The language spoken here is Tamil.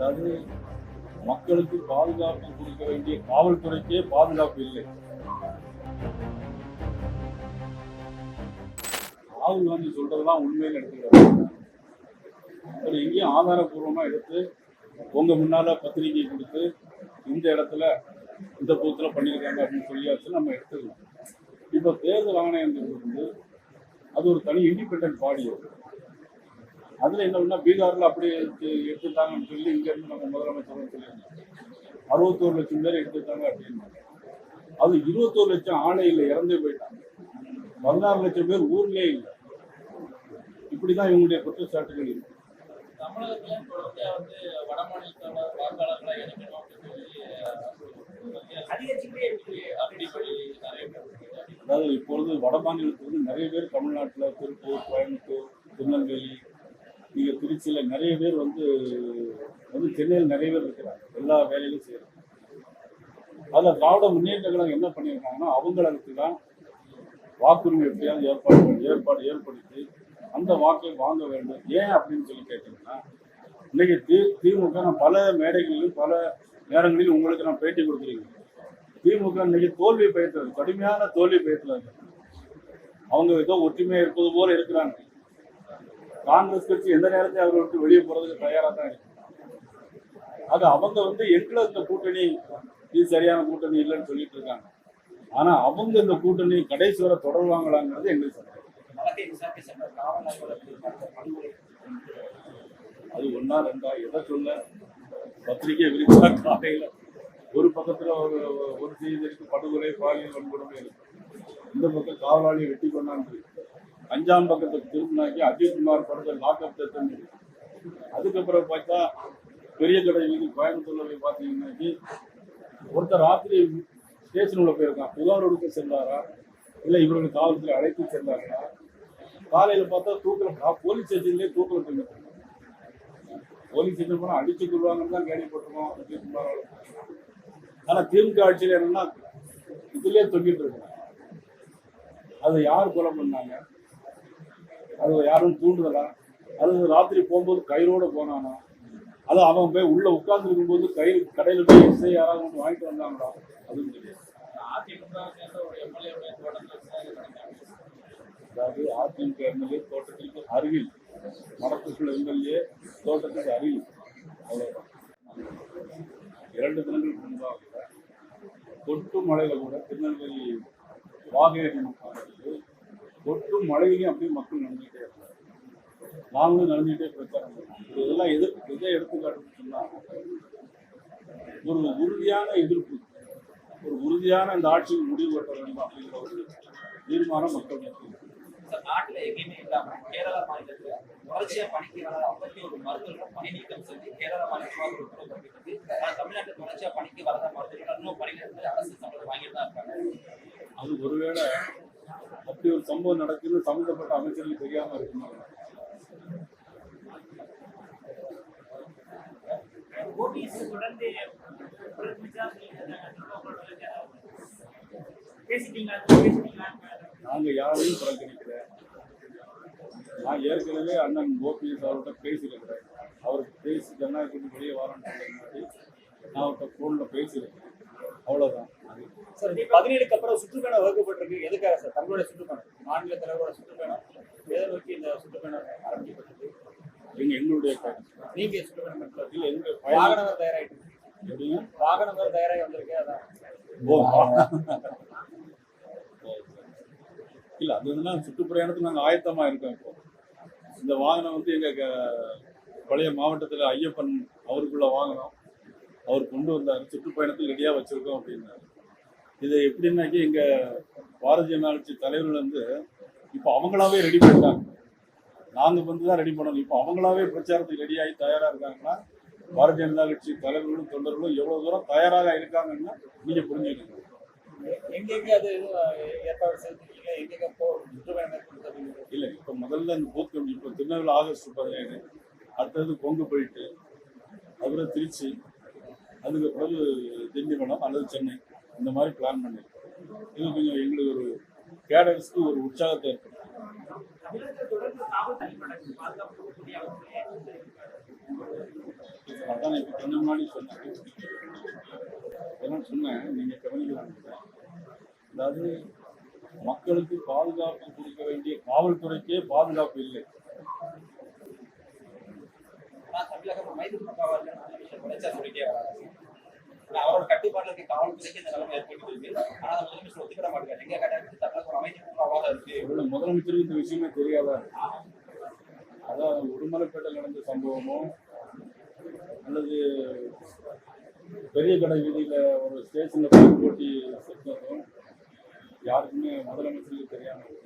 அதாவது மக்களுக்கு பாதுகாப்பு கொடுக்க வேண்டிய காவல்துறைக்கே பாதுகாப்பு இல்லை. ராகுல் காந்தி சொல்றதெல்லாம் உண்மையில் எடுத்துக்கிறாங்க அவர் எங்கேயும் ஆதாரபூர்வமா எடுத்து உங்க முன்னால பத்திரிகை கொடுத்து இந்த இடத்துல இந்த பூத்துல பண்ணியிருக்காங்க அப்படின்னு சொல்லியாச்சு நம்ம எடுத்துக்கலாம். இப்போ தேர்தல் ஆணையங்கிறது வந்து அது ஒரு தனி இண்டிபெண்டன்ட் பாடி அது. அதுல என்ன பண்ணா பீகார்ல அப்படி எடுத்து- எடுத்துட்டாங்கன்னு சொல்லி இங்க இருந்து நம்ம முதலமைச்சர் சொல்லியிருந்தோம் அறுபத்தோரு லட்சம் பேர் எடுத்துட்டாங்க அப்படின்னு அது இருபத்தோரு லட்சம் ஆணையில் இறந்தே போயிட்டாங்க. பதினாறு லட்சம் பேர் ஊர்லயே இல்லை. இப்படிதான் இவங்களுடைய குற்றச்சாட்டுகள் இருக்கு. வந்து வட மாநிலத்தோட வாக்காளர்களை இணைக்கணும். அதாவது இப்பொழுது வட மாநிலத்திலிருந்து நிறைய பேர் தமிழ்நாட்டில் திருப்பூர் கோயம்புத்தூர் திருநெல்வேலி இங்கே திருச்சியில் நிறைய பேர் வந்து வந்து சென்னையில் நிறைய பேர் இருக்கிறாங்க. எல்லா வேலையிலும் செய்கிறாங்க அதில் திராவிட முன்னேற்ற கழகம் என்ன பண்ணியிருக்காங்கன்னா அவங்களுக்கு தான் வாக்குரிமை எப்படியாவது ஏற்பாடு ஏற்பாடு ஏற்படுத்தி அந்த வாக்கை வாங்க வேண்டும். ஏன் அப்படின்னு சொல்லி கேட்டீங்கன்னா இன்னைக்கு தி திமுக நான் பல மேடைகளிலும் பல நேரங்களிலும் உங்களுக்கு நான் பேட்டி கொடுத்துருக்கேன் திமுக இன்னைக்கு தோல்வி பயத்தில் கடுமையான தோல்வி பயத்தில் அவங்க ஏதோ ஒற்றுமையாக இருப்பது போல இருக்கிறாங்க. காங்கிரஸ் கட்சி எந்த நேரத்தையும் அவரை விட்டு வெளியே போறதுக்கு தயாரா தான் இருக்கு. அவங்க வந்து எங்களை இந்த கூட்டணி இது சரியான கூட்டணி இல்லைன்னு சொல்லிட்டு இருக்காங்க. ஆனா அவங்க இந்த கூட்டணி கடைசி வரை தொடருவாங்களாங்கிறது எங்களுக்கு அது ஒன்னா ரெண்டா எதை சொல்ல? பத்திரிகை விரிச்சா காலையில ஒரு பக்கத்துல ஒரு ஒரு செய்தி இருக்கு படுகொலை பாலியல் வன்கொடுமை இருக்கு. இந்த பக்கம் காவலாளியை வெட்டி கொண்டான்னு அஞ்சாம் பக்கத்துக்கு திரும்பினாக்கி அஜித்குமார் படத்தில் லாக்அப் டெத்துன்னு அதுக்கப்புறம் பார்த்தா பெரிய கடை வீதி கோயம்புத்தூர்ல போய் பார்த்தீங்கன்னாக்கி ஒருத்தர் ராத்திரி ஸ்டேஷனில் போயிருக்கான். புகார் கொடுக்க சென்றாரா? இல்லை இவர்கள் காவல்துறை அழைத்து சென்றார்களா? காலையில் பார்த்தா தூக்கில் போலீஸ் ஸ்டேஷன்லேயே தூக்கில் போயிருக்காங்க போலீஸ் ஸ்டேஷன் போனால் அடிச்சு கொள்வாங்கன்னு தான் கேள்விப்பட்டிருக்கோம் அஜித்குமார் ஆனால் திமுக ஆட்சியில் என்னன்னா இதுலேயே தொங்கிட்டு இருக்காங்க. அதை யார் கொலை பண்ணாங்க? அது யாரும் தூண்டுதலா? அது ராத்திரி போகும்போது கயிறோட போனானா? அது அவன் போய் உள்ள உட்கார்ந்து இருக்கும்போது கயிறு கடையில் போய் இசை யாராவது ஒன்று வாங்கிட்டு வந்தாங்களா? அதுவும் தெரியாது. அதாவது அதிமுக எம்எல்ஏ தோட்டத்திற்கு அருகில் மடத்துக்குள்ள எம்எல்ஏ தோட்டத்துக்கு அருகில். அவ்வளவுதான். இரண்டு தினங்களுக்கு முன்பாக கூட கொட்டு கூட திருநெல்வேலி வாகேரி கொட்டும் மழையிலையும் அப்படியே மக்கள் நடந்துகிட்டே இருக்காங்க நாங்களும் நடந்துகிட்டே பிரச்சாரம் பண்ணோம் இது இதெல்லாம் எதிர்ப்பு இதை எடுத்துக்காட்டுன்னு சொன்னா ஒரு உறுதியான எதிர்ப்பு ஒரு உறுதியான இந்த ஆட்சிக்கு முடிவு கட்ட வேண்டும் அப்படிங்கிற ஒரு தீர்மானம் மக்கள் நாட்டுல எங்கேயுமே இல்லாம கேரள மாநிலத்துல தொடர்ச்சியா பணிக்கு வராத ஐம்பத்தி ஒரு மருத்துவர்கள் பணி நீக்கம் செஞ்சு கேரள மாநிலமாக ஒரு உத்தரவு பிறப்பித்தது ஆனா தமிழ்நாட்டுல தொடர்ச்சியா பணிக்கு வராத மருத்துவர்கள் இன்னும் இருந்து அரசு சம்பளம் வாங்கிட்டு தான் இருக்காங்க. அது ஒருவேளை அப்படி ஒரு சம்பவம் நடக்குது சம்பந்தப்பட்ட அமைச்சர்களுக்கு தெரியாம பேசிட்டீங்களா? நாங்க யாரையும் புறக்கணிக்கல. நான் ஏற்கனவே அண்ணன் ஓபிஎஸ் அவர்கிட்ட பேசியிருக்கிறேன். அவருக்கு பேசி ஜனநாயகத்துக்கு வெளியே சொன்னது நான் அவர்கிட்ட ஃபோன்ல பேசியிருக்கேன் அவ்வளவுதான். அது சார் பதினேழுக்கு அப்புறம் சுற்றுப்பயணம் வகுக்கப்பட்டிருக்கு. எதுக்காக சார்? தமிழோட சுற்றுப்பயணம். மாநில தலைவரோட சுற்றுப்பயணம் எதை நோக்கி இந்த சுற்றுப்பயணம் ஆரம்பிக்கப்பட்டது எங்க எங்களுடைய. நீங்க சுற்றுப்பயணம் இல்ல எங்க வாகனம் எப்படிங்க? வாகனம் தயாராகி வந்திருக்கு அதான். ஓ. இல்ல அது வந்து சுற்றுப்பிரயாணத்துக்கு நாங்க ஆயத்தமா இருக்கோம் இப்போ. இந்த வாகனம் வந்து எங்க க- பழைய மாவட்டத்துல ஐயப்பன் அவருக்குள்ள வாகனம். அவர் கொண்டு வந்தார். சுற்றுப்பயணத்துக்கு ரெடியா வச்சிருக்கோம் அப்படின்னாரு. இது எப்படின்னாக்கி எங்க பாரதிய ஜனதா கட்சி தலைவர்கள் வந்து இப்போ அவங்களாவே ரெடி பண்ணிட்டாங்க. நாங்க வந்து தான் ரெடி பண்ணணும். இப்போ அவங்களாவே பிரச்சாரத்துக்கு ரெடி ஆகி தயாரா இருக்காங்கன்னா பாரதிய ஜனதா கட்சி தலைவர்களும் தொண்டர்களும் எவ்வளவு தூரம் தயாராக இருக்காங்கன்னா நீங்க புரிஞ்சுக்கணும். இல்ல இப்ப முதல்ல இந்த பூத் கமிட்டி இப்ப திருநெல்வேலி ஆகஸ்ட் பதினேழு அடுத்தது கொங்கு போயிட்டு அப்புறம் திருச்சி அதுக்கு பிறகு திண்டிவனம் அல்லது சென்னை. இந்த மாதிரி பிளான் பண்ணியிருக்கோம் இது கொஞ்சம் எங்களுக்கு ஒரு கேடர்ஸ்க்கு ஒரு உற்சாகத்தை ஏற்படும் அதான் இப்போ கொஞ்ச முன்னாடி சொன்னேன். இதெல்லாம் சொன்னேன் நீங்க கவனிக்கலாம் அதாவது மக்களுக்கு பாதுகாப்பு கொடுக்க வேண்டிய காவல்துறைக்கே பாதுகாப்பு இல்லை. தமிழகம் மைதூர் காவல் அவரோட கட்டுப்பாட்டுல இருக்க காவல்துறைக்கு இந்த நிலைமை ஏற்பட்டு ஆனால் முதலமைச்சர் ஒத்துக்கிட மாட்டேங்கிறார் எங்க கேட்டாலும் தமிழக ஒரு அமைதிப்பூர்வமாக இருக்கு ஒருவேளை முதலமைச்சருக்கு இந்த விஷயமே தெரியாதா அதான் உடுமலைப்பேட்டை நடந்த சம்பவமோ அல்லது பெரிய கடை வீதியில ஒரு ஸ்டேஷன்ல போட்டி செத்ததும் யாருக்குமே முதலமைச்சருக்கு தெரியாமல்